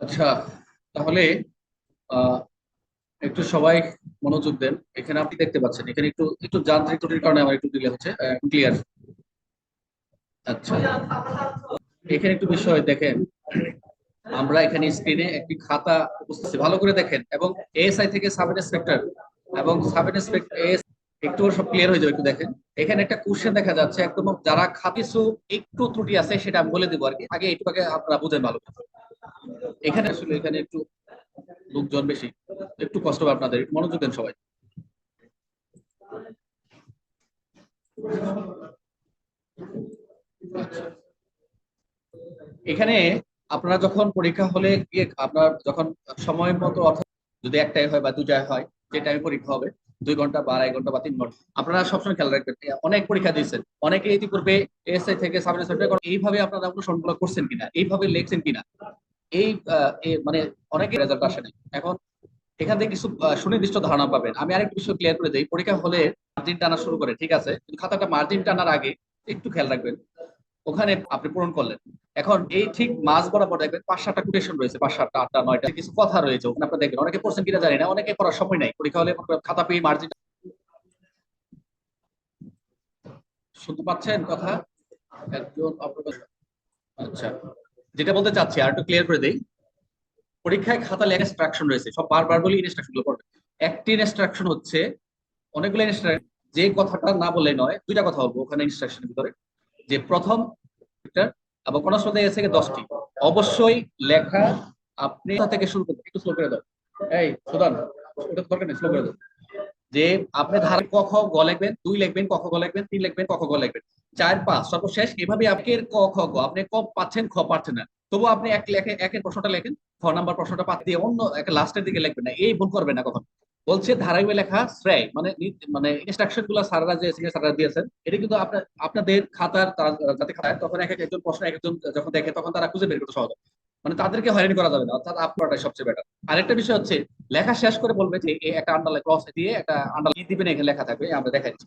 আচ্ছা তাহলে একটু সবাই মনোযোগ দেন। এখানে আপনি দেখতে পাচ্ছেন, এখানে একটু একটু যান্ত্রিক ত্রুটির কারণে আমার একটু দিলে হচ্ছে ক্লিয়ার আচ্ছা এখানে একটু বিষয় দেখেন, আমরা এখানে স্ক্রিনে একটি খাতা উপস্থিত ভালো করে দেখেন, এবং এএসআই থেকে সাব ইন্সপেক্টর এবং সাব ইন্সপেক্টর একটু সব ক্লিয়ার হয়ে যাবে, একটু দেখেন এখানে একটা কোশ্চেন দেখা যাচ্ছে, একদম যারা খা- কিছু একটু ত্রুটি আছে সেটা আমি বলে দেবো আর কি আগে একটু আগে আপনারা বুঝেন ভালো। এখানে আসলে এখানে একটু লোকজন বেশি, একটু কষ্ট হবে আপনাদের মনোযোগ দেন সবাই। এখানে আপনারা যখন পরীক্ষা হলে আপনার যখন সময় মতো অর্থাৎ যদি একটাই হয় বা দুটাই হয়, যে টাইমে পরীক্ষা হবে দুই ঘণ্টা বা আড়াই ঘণ্টা বা তিন ঘণ্টা। আপনারা সবসময় খেয়াল রাখবেন অনেক পরীক্ষা দিয়েছেন, অনেকে ইতিপূর্বে এসআই থেকে এইভাবে আপনারা অনুসরণগুলো করছেন কিনা, এইভাবে লিখছেন কিনা, এই মানে অনেকে রেজাল্ট আসে নাই। এখন এখান থেকে কিছু সুনির্দিষ্ট ধারণা পাবেন। আমি আরেকটু বিষয় ক্লিয়ার করে দিই। পরীক্ষা হলে মার্জিন টানা শুরু করে, ঠিক আছে? কিন্তু খাতাটা মার্জিন টানার আগে একটু খেয়াল রাখবেন। ওখানে আপনি পূরণ করলেন। এখন এই ঠিক মাঝ বরাবর দেখবেন পাঁচ সাতটা কোটেশন রয়েছে, পাঁচ সাতটা, আটটা, নয়টা, কিছু কথা রয়েছে, ওখানে আপনার দেখবেন। অনেকে পড়ছেন কিনা জানি না, অনেকে পড়ার সময় নাই। পরীক্ষা হলে খাতা পেয়ে মার্জিন শুনতে পাচ্ছেন কথা? একজন আচ্ছা যেটা বলতে চাচ্ছি, আর একটু ক্লিয়ার করে দেই। পরীক্ষায় খাতা লেখা ইনস্ট্রাকশন রয়েছে, সব বারবার বলি ইনস্ট্রাকশনগুলো পড়বে। একটি ইনস্ট্রাকশন হচ্ছে অনেকগুলো ইনস্ট্রাকশন যে কথাটা না বলে নয়, দুইটা কথা বলব ওখানে ইনস্ট্রাকশনের ভিতরে। যে প্রথম একটা এবং কোন শ্রদ্ধা এসে দশটি। অবশ্যই লেখা, আপনি থেকে শুরু করবেন? একটু স্লো করে দাও। এই, সুদান, ওটা স্লো করে দাও। যে আপনি ধারা ক, খ, গ লিখবেন, দুই লিখবেন, ক, খ, গ লিখবেন, তিন লিখবেন, ক, খ, গ লিখবেন। চার, পাঁচ, সর্বশেষ, এভাবে আপনি ক, খ, গ, আপনি ক পাচ্ছেন, খ পাচ্ছেন না। তবু আপনি এক লেখে, একের প্রশ্নটা লেখেন, খ নাম্বার প্রশ্নটা পাত দিয়ে অন্য একটা লাস্টের দিকে লিখবেন না। এই ভুল করবেন না কখন। বলছে ধারাবাহিক লেখা শ্রেয়। মানে মানে ইনস্ট্রাকশনগুলো স্যাররা যে স্যাররা দিয়েছেন, এটা কিন্তু আপনাদের খাতার তারা যাতে খাতায়, তখন এক এক একজন প্রশ্ন, এক একজন যখন দেখে, তখন তারা খুঁজে বের করতে সহজ মানে তাদেরকে হয়রানি করা যাবে না, অর্থাৎ আপনারটাই সবচেয়ে বেটার আরেকটা বিষয় হচ্ছে, লেখা শেষ করে বলবে যে একটা আন্ডারলাইন ক্রস দিয়ে একটা আন্ডারলাইন দিবেন, এখানে লেখা থাকবে, আমরা দেখাই দিচ্ছি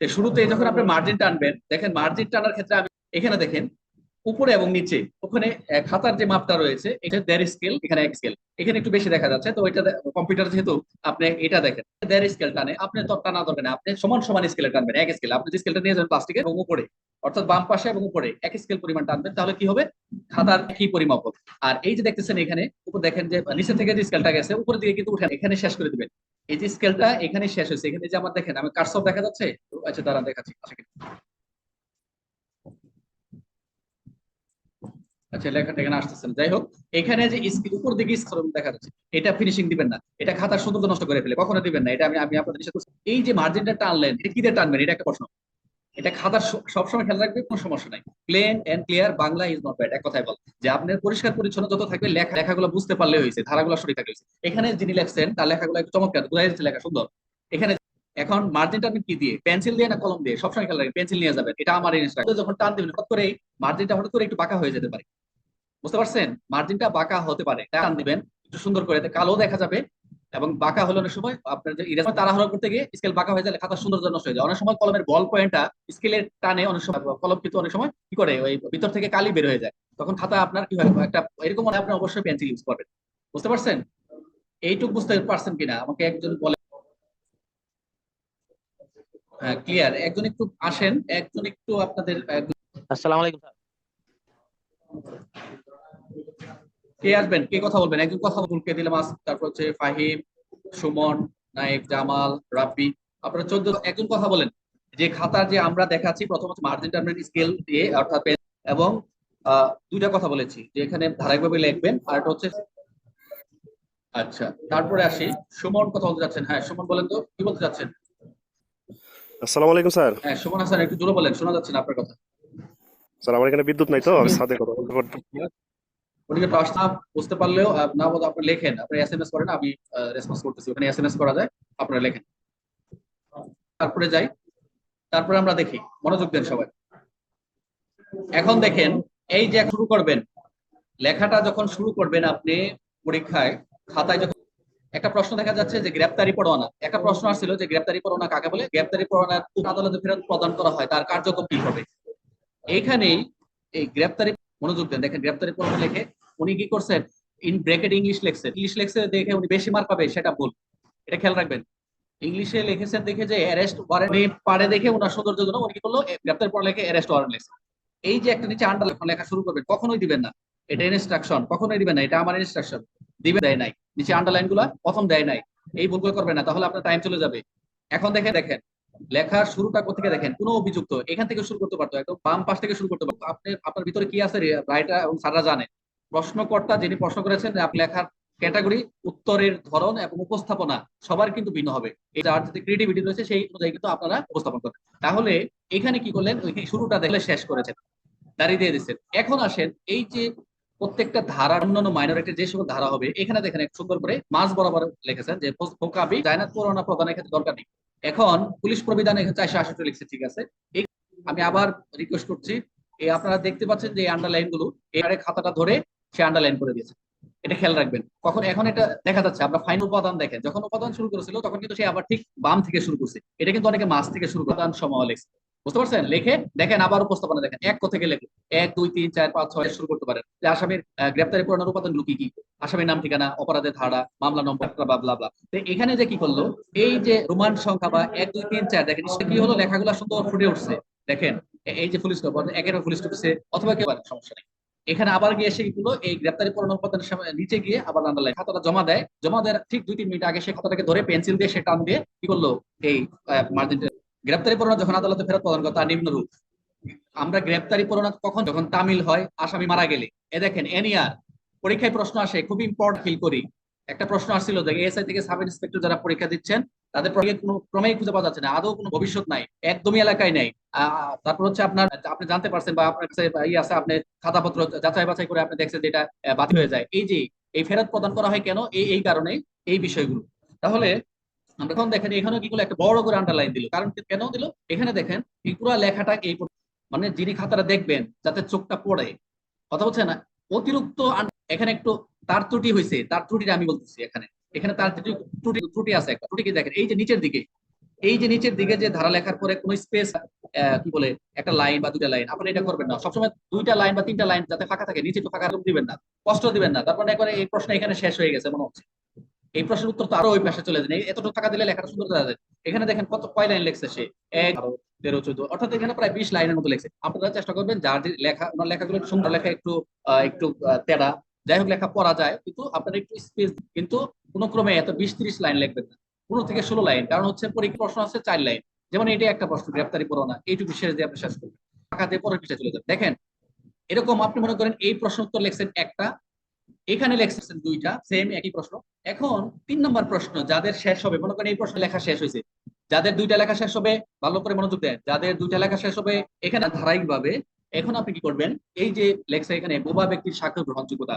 শুরুতে যখন আপনি মার্জিন টানবেন, দেখেন মার্জিন টানার ক্ষেত্রে আমি, এখানে দেখেন উপরে এবং নিচে। ওখানে খাতার যে মাপটা রয়েছে, এটা দেড় স্কেল এখানে এক স্কেল এখানে একটু বেশি দেখা যাচ্ছে, তো এটা কম্পিউটার যেহেতু আপনি এটা দেখেন। দেড় স্কেল টানে, আপনি তো টানা দরকার নেই, আপনি সমান সমান স্কেলে টানবেন, এক স্কেল আপনি যে স্কেলটা নিয়ে যাবেন প্লাস্টিকের এবং উপরে, অর্থাৎ বাম পাশে এবং উপরে, এক স্কেল পরিমাণ টানবেন, তাহলে কি হবে? খাতার কি পরিমাপ হবে? আর এই যে দেখতেছেন এখানে, উপর দেখেন যে, নিচে থেকে যে স্কেলটা গেছে, উপরের দিকে কিন্তু উঠেন এখানে শেষ করে দিবেন। এই যে স্কেলটা এখানে শেষ হয়েছে, এখানে যে আমার দেখেন, আমি কারসব দেখা যাচ্ছে? আচ্ছা দাঁড়ান, দেখাচ্ছি। আচ্ছা, লেখাটা এখানে আসতেছে। যাই হোক এখানে যে উপর দিকে স্ক্রল দেখা যাচ্ছে এটা ফিনিশিং দিবেন না। এটা খাতার সৌন্দর্য নষ্ট করে ফেলে কখনো দিবেন না। এটা আমি আমি আপনাদের নিষেধ এই যে মার্জিনটা টানলেন এটা কি দিয়ে টানবেন? এটা একটা প্রশ্ন। এটা খাতার সবসময় খেয়াল রাখবে কোনো সমস্যা নাই। Plain and clear Bangla is not bad এক কথায় বল। যে আপনার পরিষ্কার পরিচ্ছন্ন যত থাকবে লেখা লেখাগুলো বুঝতে পারলে হয়েছে ধারাগুলো সঠিক থাকলে হয়েছে। এখানে যিনি লেখছেন তার লেখাগুলো একটু চমৎকার বোঝা যাচ্ছে লেখা সুন্দর। এখানে এখন মার্জিনটা আপনি কি দিয়ে? পেন্সিল দিয়ে না কলম দিয়ে? সবসময় খেয়াল রাখবেন পেন্সিল নিয়ে যাবেন। এটা আমার ইনস্ট্রাকশন যখন টান দিবেন হঠাৎ করে মার্জিনটা হঠাৎ করে একটু বাঁকা হয়ে যেতে পারে। বুঝতে পারছেন? মার্জিনটা বাঁকা হতে পারে। টান দিবেন, একটু সুন্দর করে। কালো দেখা যাবে এবং বাঁকা হলে অনেক সময় আপনার যে ইরেজ করতে গিয়ে স্কেল বাঁকা হয়ে যাবে খাতার সৌন্দর্য নষ্ট হয়ে যায়। অনেক সময় কলমের বল পয়েন্টটা স্কেলের টানে অনেক সময়, কলম কিন্তু অনেক সময় কি করে? ওই ভিতর থেকে কালি বের হয়ে যায়। তখন খাতা আপনার কি হয়? একটা এরকম মনে আপনি অবশ্যই পেন্সিল ইউজ করবেন। বুঝতে পারছেন? এইটুকু বুঝতে পারছেন কিনা? আমাকে একজন বলে হ্যাঁ ক্লিয়ার একজন একটু আসেন, একজন একটু আপনাদের আসসালামু আলাইকুম, স্যার। কে আসবেন? কে কথা বলবেন? একজন কথা বলকে দিলাম তারপর হচ্ছে ফাহিম সুমন নায়েক জামাল রাব্বি। আপনারা চোদ্দ একজন কথা বলেন। যে খাতা যে আমরা দেখাচ্ছি প্রথম হচ্ছে মার্জিন টার্মিনেট স্কেল দিয়ে অর্থাৎ এবং দুইটা কথা বলেছি। যে এখানে ধারাবাহিকভাবে লিখবেন আর একটা হচ্ছে আচ্ছা তারপরে আসি। সুমন কথা বলতে যাচ্ছেন। হ্যাঁ সুমন বলেন তো কি বলতে যাচ্ছেন? আসসালামু আলাইকুম স্যার। হ্যাঁ সুমন হাসান একটু জোরে বলেন শোনা যাচ্ছে না আপনার কথা। স্যার আমার এখানে বিদ্যুৎ নাই তো আমি ছাদে কথা বলতে পারতাম। ওদিকে টাচ না বুঝতে পারলেও না বোধ আপনি লেখেন। আপনি এস এম এস করেন, আমি রেসপন্স করতেছি। ওখানে এস এম এস করা যায়, আপনারা লেখেন। তারপরে যাই। তারপরে আমরা দেখি। মনোযোগ দেন সবাই। এখন দেখেন, এই যে শুরু করবেন, লেখাটা যখন শুরু করবেন আপনি পরীক্ষায়, খাতায় যখন একটা প্রশ্ন দেখা যাচ্ছে যে গ্রেপ্তারি পরোয়ানা। একটা প্রশ্ন আসছিল যে গ্রেপ্তারি পরোয়ানা কাকে বলে? গ্রেপ্তারি পরোয়ানা আদালতে ফেরত প্রদান করা হয়, তার কার্যক্রম কি হবে? এইখানেই এই গ্রেপ্তারি মনোযোগ দেন। দেখেন গ্রেপ্তারি পরোয়ানা লেখে, উনি কি করছেন? ইন ব্র্যাকেট ইংলিশ লেখছেন। ইংলিশ লেখছে দেখে উনি বেশি মার্ক পাবে, সেটা ভুল। এটা খেয়াল রাখবেন। ইংলিশে লিখেছেন দেখে যে অ্যারেস্ট ওয়ারেন্ট পারে দেখে ওনার সৌন্দর্য জন্য উনি কি করল? গ্রেপ্তারি পর লেখে অ্যারেস্ট ওয়ারেন্ট লেখছে। এই যে একটা নিচে আন্ডার লেখা শুরু করবেন, কখনোই দিবেন না। এটা ইনস্ট্রাকশন কখনোই দিবেন না। এটা আমার ইনস্ট্রাকশন দিবে দেয় নাই। নিচে আন্ডারলাইনগুলা প্রথম দেয় নাই। এই ভুলগুলো করবেন না, তাহলে আপনার টাইম চলে যাবে। এখন দেখে দেখেন। লেখার শুরুটা কোথেকে দেখেন? কোনো অভিযুক্ত। এখান থেকে শুরু করতে পারতো, একদম বাম পাশ থেকে শুরু করতে পারতো। আপনি, আপনার ভিতরে কি আছে? রাইটার এবং স্যাররা জানে। প্রশ্নকর্তা যিনি প্রশ্ন করেছেন আপনি লেখার ক্যাটাগরি, উত্তরের ধরন এবং উপস্থাপনা সবার কিন্তু ভিন্ন হবে। এই যার যদি ক্রিয়েটিভিটি রয়েছে, সেই অনুযায়ী কিন্তু আপনারা উপস্থাপন করেন তাহলে এখানে কি করলেন? ওই শুরুটা দেখলে শেষ করেছেন। দাঁড়িয়ে দিয়ে দিচ্ছেন। এখন আসেন এই যে প্রত্যেকটা ধারা অন্যান্য মাইনরিটি যে সকল ধারা হবে, এখানে দেখেন এক সুন্দর করে মাঝ বরাবর লিখেছেন যে ফোকাবি জায়নাত পুরোনা প্রদানের ক্ষেত্রে দরকার নেই। এখন পুলিশ প্রবিধান এখানে চারশো লিখছে, ঠিক আছে? আমি আবার রিকোয়েস্ট করছি, এই আপনারা দেখতে পাচ্ছেন যে আন্ডারলাইনগুলো এবারে খাতাটা ধরে সে আন্ডারলাইন করে দিয়েছে। এটা খেয়াল রাখবেন। কখন এখন এটা দেখা যাচ্ছে, আমরা ফাইন উপাদান দেখেন, যখন উপাদান শুরু করেছিল, তখন কিন্তু সে আবার ঠিক বাম থেকে শুরু করছে। এটা কিন্তু অনেকে মাছ থেকে শুরু উপাদান লেখছে। বুঝতে পারছেন? লেখে দেখেন, আবার উপস্থাপনা দেখেন। এক থেকে লেখে এক, দুই, তিন, চার, পাঁচ, ছয়, শুরু করতে পারেন। যে আসামির গ্রেপ্তারি পড়ানোর উপাদানগুলো কি কি? আসামির নাম, ঠিকানা, অপরাধের ধারা, মামলা নম্বর তো এখানে যে কি করল? এই যে রোমান সংখ্যা বা এক, দুই, তিন, চার, দেখেন কি হলো? লেখাগুলো সুন্দর ফুটে উঠছে। দেখেন এই যে পুলিশ একের পুলিশ স্টপ অথবা কেউ সমস্যা নেই। এখানে আবার গিয়ে কি করল? এই গ্রেপ্তারি পড়ানোর উপাদানের নিচে গিয়ে আবার আন্ডারলাইন খাতাটা জমা দেয়। জমা দেওয়ার ঠিক দুই, তিন মিনিট আগে সে খাতাটাকে ধরে পেন্সিল দিয়ে সে টান দিয়ে কি করল? এই মার্জিনটা গ্রেপ্তারি পরোয়ানা যখন আদালতে ফেরত প্রদান করে তার নিম্ন রূপ। আমরা গ্রেপ্তারি পরোয়ানা কখন? যখন তামিল হয়, আসামি মারা গেলে। এ দেখেন এনিয়ার পরীক্ষায় প্রশ্ন আসে খুব ইম্পর্টেন্ট ফিল করি। একটা প্রশ্ন আসছিল যে এসআই থেকে সাব ইন্সপেক্টর যারা পরীক্ষা দিচ্ছেন, তাদের কোনো ক্রমেই খুঁজে পাওয়া যাচ্ছে না, আদৌ কোনো ভবিষ্যৎ নাই, একদমই এলাকায় নাই। তারপর হচ্ছে আপনার, আপনি জানতে পারছেন বা আপনার কাছে ইয়ে আছে, আপনি খাতাপত্র যাচাই বাছাই করে আপনি দেখছেন যে এটা বাতিল হয়ে যায়। এই যে, এই ফেরত প্রদান করা হয় কেন? এই এই কারণে, এই বিষয়গুলো। তাহলে আমরা এখন দেখেন এখানে কি করল একটা বড় করে আন্ডারলাইন দিল। কারণ কেন দিল? এখানে দেখেন এই পুরো লেখাটা এই মানে যিনি খাতাটা দেখবেন, যাতে চোখটা পড়ে। কথা বলছে না? অতিরিক্ত এখানে একটু তার ত্রুটি হয়েছে তার ত্রুটিটা আমি বলতেছি এখানে। এখানে তার ত্রুটি ত্রুটি আছে একটা। ত্রুটি দেখেন? এই যে নিচের দিকে। এই যে নিচের দিকে যে ধারা লেখার পরে কোনো স্পেস কি বলে, একটা লাইন বা দুইটা লাইন আপনি এটা করবেন না। সবসময় দুইটা লাইন বা তিনটা লাইন যাতে ফাঁকা থাকে, নিচে একটু ফাঁকা দিবেন না। কষ্ট দিবেন না। তারপরে একবারে এই প্রশ্ন এখানে শেষ হয়ে গেছে, মনে হচ্ছে। এই প্রশ্নের উত্তর তো আরও ওই পাশে চলে যায়। এতটুকু টাকা দিলে লেখাটা সুন্দর দেখা যায় এখানে দেখেন কত, কয় লাইন লেখছে সে? এক তেরো, চোদ্দ। অর্থাৎ এখানে প্রায় বিশ লাইনের মতো লেখছে। আপনারা চেষ্টা করবেন যার যে লেখা, ওনার লেখাগুলো সুন্দর লেখা, একটু একটু তেড়া যাই হোক, লেখা পড়া যায়, কিন্তু আপনার একটু স্পেস কিন্তু কোনো ক্রমে এত বিশ, ত্রিশ লাইন লিখবেন না। পনেরো থেকে ষোলো লাইন। কারণ হচ্ছে পরীক্ষা প্রশ্ন আছে চার লাইন। যেমন এটা একটা প্রশ্ন, গ্রেপ্তারি পড়ানো এইটুকু শেষ দিয়ে আপনি শেষ করবেন। টাকা দিয়ে পরের পিছিয়ে চলে যাবেন। দেখেন, এরকম আপনি মনে করেন এই প্রশ্ন উত্তর লেখছেন একটা এখানে লেখছেন দুইটা সেম একই প্রশ্ন। এখন তিন নম্বর প্রশ্ন, যাদের শেষ হবে, মনে করেন এই প্রশ্ন লেখা শেষ হয়েছে, যাদের দুইটা লেখা শেষ হবে, ভালো করে মনোযোগ দেয় যাদের দুইটা লেখা শেষ হবে, এখানে ধারাবাহিকভাবে, এখন আপনি কি করবেন, এই যে লেখছে এখানে, বোবা ব্যক্তির সাক্ষ্য গ্রহণযোগ্যতা,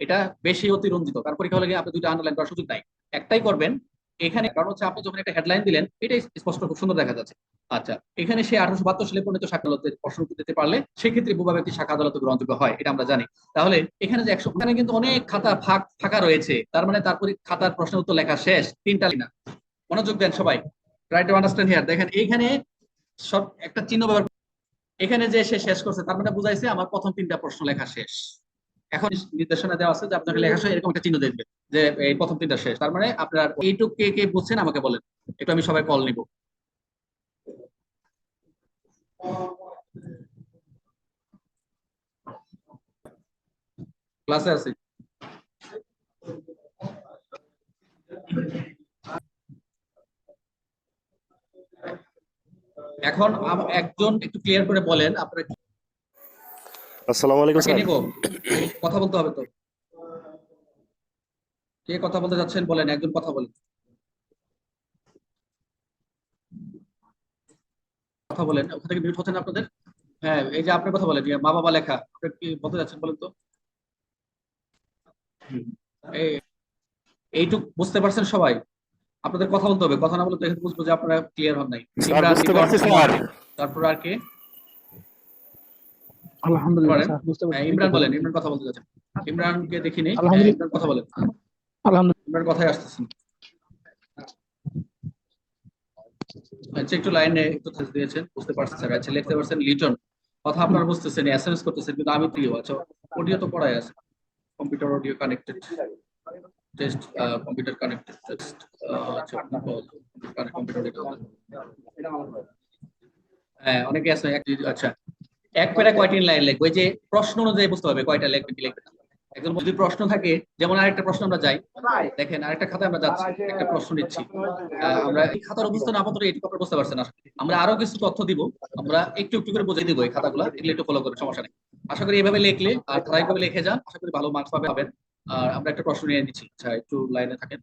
এটা বেশি অতিরঞ্জিত কারণ পরীক্ষা হলে, আপনি দুইটা আন্ডারলাইন করার সুযোগ নাই, একটাই করবেন এখানে কারণ হচ্ছে আপনি যখন একটা হেডলাইন দিলেন, এটাই স্পষ্ট, খুব সুন্দর দেখা যাচ্ছে। আচ্ছা এখানে সে আঠারোশো বাহাত্তর সালে পরিণত সাক্ষ্য আদালতের প্রশ্ন দিতে পারলে, সেক্ষেত্রে বোবা ব্যক্তি সাক্ষ্য আদালত গ্রহণযোগ্য হয়, এটা আমরা জানি। তাহলে এখানে যে একশো, এখানে কিন্তু অনেক খাতা ফাঁক, ফাঁকা রয়েছে। তার মানে তারপরে খাতার প্রশ্নের উত্তর লেখা শেষ, তিনটা লিনা মনোযোগ দেন সবাই। ট্রাই টু আন্ডারস্ট্যান্ড হিয়ার দেখেন, এখানে সব একটা চিহ্ন ব্যবহার এখানে যে সে শেষ করছে, তার মানে বুঝাইছে আমার প্রথম তিনটা প্রশ্ন লেখা শেষ। এখন নির্দেশনা দেওয়া আছে যে আপনাকে লেখা শেষ এরকম একটা চিহ্ন দেখবে যে এই প্রথম তিনটা শেষ। তার মানে আপনার এইটুক কে কে বুঝছেন আমাকে বলেন। একটু আমি সবাই কল নিব। ক্লাসে আছে। এখন একজন একটু ক্লিয়ার করে বলেন, আপনারা আসসালামু আলাইকুম স্যার। কথা বলতে হবে তো। কে কথা বলতে যাচ্ছেন বলেন একজন কথা বলেন কথা বলেন ওখান থেকে মিউট হচ্ছে না আপনাদের? হ্যাঁ এই যে আপনার কথা বলেন মা বাবা লেখা আপনি কি বলতে যাচ্ছেন বলেন তো? এই এইটুক বুঝতে পারছেন সবাই? আপনাদের কথা বলতে হবে কথা না বলতে বুঝব যে আপনারা ক্লিয়ার হন নাই। তারপর আর কে? আলহামদুলিল্লাহ বুঝতে হ্যাঁ, পারছি ইমরান বলেন ইমরান কথা বলতে যাচ্ছেন ইমরানকে দেখিনি হ্যাঁ, ইমরান কথা বলেন। আলহামদুলিল্লাহ। ইমরান কথাই আসতেছেন। আচ্ছা একটু লাইনে একটু দিয়েছেন বুঝতে পারছেন। স্যার আচ্ছা লিখতে পারছেন লিটন। কথা আপনারা বুঝতেছেন এসএমএস করতেছেন কিন্তু আমি প্রিয়। আচ্ছা অডিও তো পড়াই আছে। Computer audio connected test computer connected test আচ্ছা কম্পিউটার হ্যাঁ অনেকে আছে আচ্ছা এক প্যারা কয়টি লাইন লিখবে? ওই যে প্রশ্ন অনুযায়ী বুঝতে হবে কয়টা লিখবে, কি লিখবে একজন যদি প্রশ্ন থাকে, যেমন আরেকটা প্রশ্ন আমরা যাই, দেখেন আরেকটা খাতায় আমরা যাচ্ছি, একটা প্রশ্ন নিচ্ছি। আমরা এই খাতার অবস্থান আপাতত এইটুকু আপনারা বুঝতে পারছেন আমরা আরও কিছু তথ্য দিব, আমরা একটু একটু করে বুঝিয়ে দিব এই খাতাগুলো, এগুলো একটু ফলো করে সমস্যা নেই। আশা করি এভাবে লিখলে আর ধারাবাহিকভাবে লিখে যান, আশা করি ভালো মার্কস পাবে পাবেন। আর আমরা একটা প্রশ্ন নিয়ে নিচ্ছি আচ্ছা একটু লাইনে থাকেন।